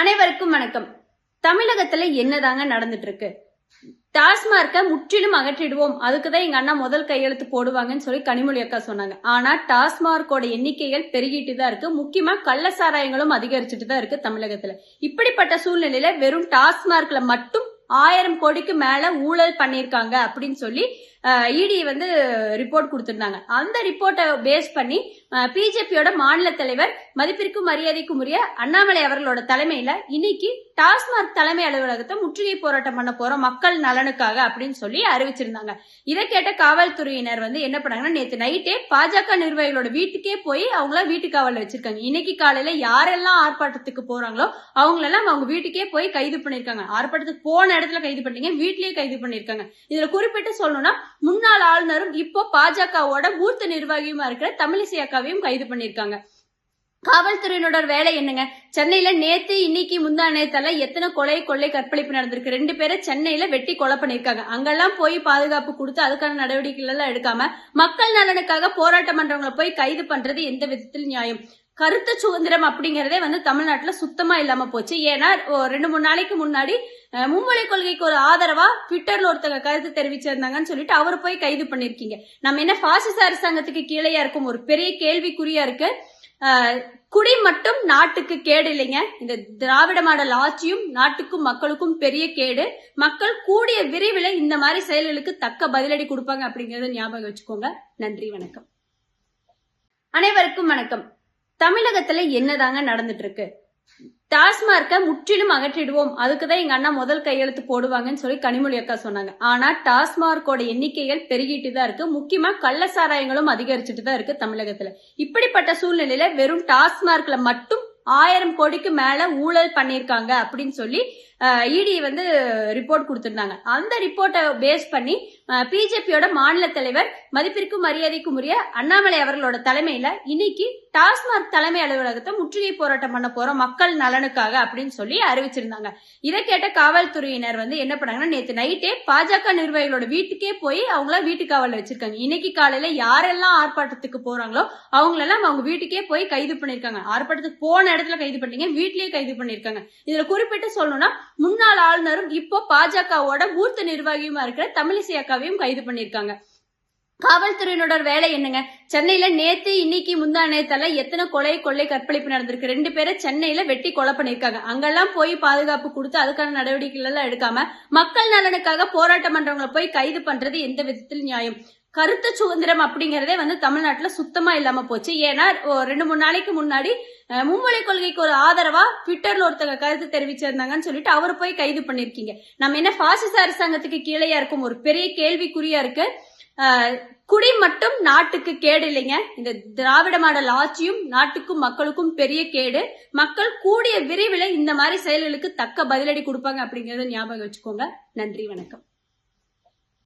அனைவருக்கும் வணக்கம். தமிழகத்துல என்னதாங்க நடந்துட்டு இருக்கு டாஸ்மார்க்க முற்றிலும் அகற்றிடுவோம். அதுக்குதான் எங்க அண்ணா முதல் கையெழுத்து போடுவாங்கன்னு சொல்லி கனிமொழி அக்கா சொன்னாங்க. ஆனா டாஸ்மார்க்கோட எண்ணிக்கைகள் பெருகிட்டு தான் இருக்கு. முக்கியமா கள்ள சாராயங்களும் அதிகரிச்சுட்டு தான் இருக்கு தமிழகத்துல. இப்படிப்பட்ட சூழ்நிலையில வெறும் டாஸ்மார்க்ல மட்டும் ஆயிரம் கோடிக்கு மேல ஊழல் பண்ணிருக்காங்க அப்படின்னு சொல்லி இடி வந்து ரிப்போர்ட் கொடுத்திருந்தாங்க. அந்த ரிப்போர்ட்டை பேஸ் பண்ணி பிஜேபியோட மாநில தலைவர் மதிப்பிற்கும் மரியாதைக்கும் உரிய அண்ணாமலை அவர்களோட தலைமையில இன்னைக்கு டாஸ்மாக் தலைமை அலுவலகத்தை முற்றுகை போராட்டம் பண்ண போறோம் மக்கள் நலனுக்காக அப்படின்னு சொல்லி அறிவிச்சிருந்தாங்க. இதை கேட்ட காவல்துறையினர் வந்து என்ன பண்ணாங்கன்னா நேற்று நைட்டே பாஜக நிர்வாகிகளோட வீட்டுக்கே போய் அவங்கள வீட்டு காவல் வச்சிருக்காங்க. இன்னைக்கு காலையில யாரெல்லாம் ஆர்ப்பாட்டத்துக்கு போறாங்களோ அவங்களெல்லாம் அவங்க வீட்டுக்கே போய் கைது பண்ணிருக்காங்க. ஆர்ப்பாட்டத்துக்கு போன இடத்துல கைது பண்ணீங்க வீட்லயே கைது பண்ணிருக்காங்க. இதுல குறிப்பிட்டு சொல்லணும்னா முன்னாள் ஆளுநரும் இப்போ பாஜகவோட மூத்த நிர்வாகியுமா இருக்கிற தமிழிசை அக்காவையும் கைது பண்ணியிருக்காங்க. காவல்துறையினோட வேலை என்னங்க? சென்னையில நேத்து இன்னைக்கு முந்தா நேரத்தால எத்தனை கொலை கொள்ளை கற்பழிப்பு நடந்திருக்கு? ரெண்டு பேரை சென்னையில வெட்டி கொலை பண்ணிருக்காங்க அங்கெல்லாம் போய் பாதுகாப்பு கொடுத்து அதுக்கான நடவடிக்கைகள் எல்லாம் எடுக்காம மக்கள் நலனுக்காக போராட்டம் பண்றவங்களை போய் கைது பண்றது எந்த விதத்தில் நியாயம். கருத்து சுதந்திரம் அப்படிங்கறதே வந்து தமிழ்நாட்டுல சுத்தமா இல்லாம போச்சு. ஏன்னா ரெண்டு மூணு நாளைக்கு முன்னாடி மும்மொழி கொள்கைக்கு ஒரு ஆதரவா ட்விட்டர்ல ஒருத்தங்க கருத்து தெரிவிச்சிருந்தாங்கன்னு சொல்லிட்டு அவர் போய் கைது பண்ணிருக்கீங்க. நம்ம என்ன பாசிச அரசாங்கத்துக்கு கீழேயா இருக்கும்? ஒரு பெரிய கேள்விக்குறியா இருக்கு. குடி மட்டும் நாட்டுக்கு கேடு இல்லைங்க. இந்த திராவிட மாடல் ஆட்சியும் நாட்டுக்கும் மக்களுக்கும் பெரிய கேடு. மக்கள் கூடிய விரைவில் இந்த மாதிரி செயல்களுக்கு தக்க பதிலடி கொடுப்பாங்க அப்படிங்கறத ஞாபகம் வச்சுக்கோங்க. நன்றி வணக்கம். அனைவருக்கும் வணக்கம். தமிழகத்துல என்னதாங்க நடந்துட்டு இருக்கு டாஸ்மார்க்க முற்றிலும் அகற்றிடுவோம். அதுக்குதான் எங்க அண்ணா முதல் கையெழுத்து போடுவாங்கன்னு சொல்லி கனிமொழி அக்கா சொன்னாங்க. ஆனா டாஸ்மார்க்கோட எண்ணிக்கைகள் பெருகிட்டு தான் இருக்கு. முக்கியமா கள்ள சாராயங்களும் அதிகரிச்சுட்டு தான் இருக்கு தமிழகத்துல. இப்படிப்பட்ட சூழ்நிலையில வெறும் டாஸ்மார்க்ல மட்டும் ஆயிரம் கோடிக்கு மேல ஊழல் பண்ணிருக்காங்க அப்படின்னு சொல்லி இடி வந்து ரிப்போர்ட் கொடுத்திருந்தாங்க. அந்த ரிப்போர்ட்டை பேஸ் பண்ணி பிஜேபியோட மாநில தலைவர் மதிப்பிற்கும் மரியாதைக்கும் உரிய அண்ணாமலை அவர்களோட தலைமையில இன்னைக்கு டாஸ்மாக் தலைமை அலுவலகத்தை முற்றுகை போராட்டம் பண்ண போறோம் மக்கள் நலனுக்காக அப்படின்னு சொல்லி அறிவிச்சிருந்தாங்க. இதை கேட்ட காவல்துறையினர் வந்து என்ன பண்ணாங்கன்னா நேத்து நைட்டே பாஜக நிர்வாகிகளோட வீட்டுக்கே போய் அவங்கள வீட்டு காவல் வச்சிருக்காங்க. இன்னைக்கு காலையில யாரெல்லாம் ஆர்ப்பாட்டத்துக்கு போறாங்களோ அவங்களெல்லாம் அவங்க வீட்டுக்கே போய் கைது பண்ணிருக்காங்க ஆர்ப்பாட்டத்துக்கு போன இடத்துல கைது பண்ணீங்க வீட்லயே கைது பண்ணிருக்காங்க இதுல குறிப்பிட்டு சொல்லணும்னா முன்னாள் ஆளுநரும் இப்போ பாஜகவோட மூத்த நிர்வாகியுமா இருக்கிற தமிழிசை அக்காவையும் கைது பண்ணிருக்காங்க காவல்துறையினோட வேலை என்னங்க? சென்னையில நேத்து இன்னைக்கு முந்தா நேத்தெல்லாம் எத்தனை கொலை கொள்ளை கற்பழிப்பு நடந்திருக்கு? ரெண்டு பேரை சென்னையில வெட்டி கொலை பண்ணிருக்காங்க அங்கெல்லாம் போய் பாதுகாப்பு கொடுத்து அதுக்கான நடவடிக்கைகள் எல்லாம் எடுக்காம மக்கள் நலனுக்காக போராட்டம் பண்றவங்களை போய் கைது பண்றது எந்த விதத்தில் நியாயம். கருத்து சுதந்திரம் அப்படிங்கறதே வந்து தமிழ்நாட்டுல சுத்தமா இல்லாம போச்சு. ஏன்னா ரெண்டு மூணு நாளைக்கு முன்னாடி மும்மொழி கொள்கைக்கு ஒரு ஆதரவா ட்விட்டர்ல ஒருத்தங்க கருத்து தெரிவிச்சிருந்தாங்கன்னு சொல்லிட்டு அவர் போய் கைது பண்ணிருக்கீங்க. நம்ம என்ன பாசிச அரசாங்கத்துக்கு கீழேயா இருக்கும்? ஒரு பெரிய கேள்விக்குறியா இருக்கு. குடி மட்டும் நாட்டுக்கு கேடு இல்லைங்க. இந்த திராவிட மாடல் ஆட்சியும் நாட்டுக்கும் மக்களுக்கும் பெரிய கேடு. மக்கள் கூடிய விரைவில் இந்த மாதிரி செயல்களுக்கு தக்க பதிலடி கொடுப்பாங்க அப்படிங்கறத ஞாபகம் வச்சுக்கோங்க. நன்றி வணக்கம்.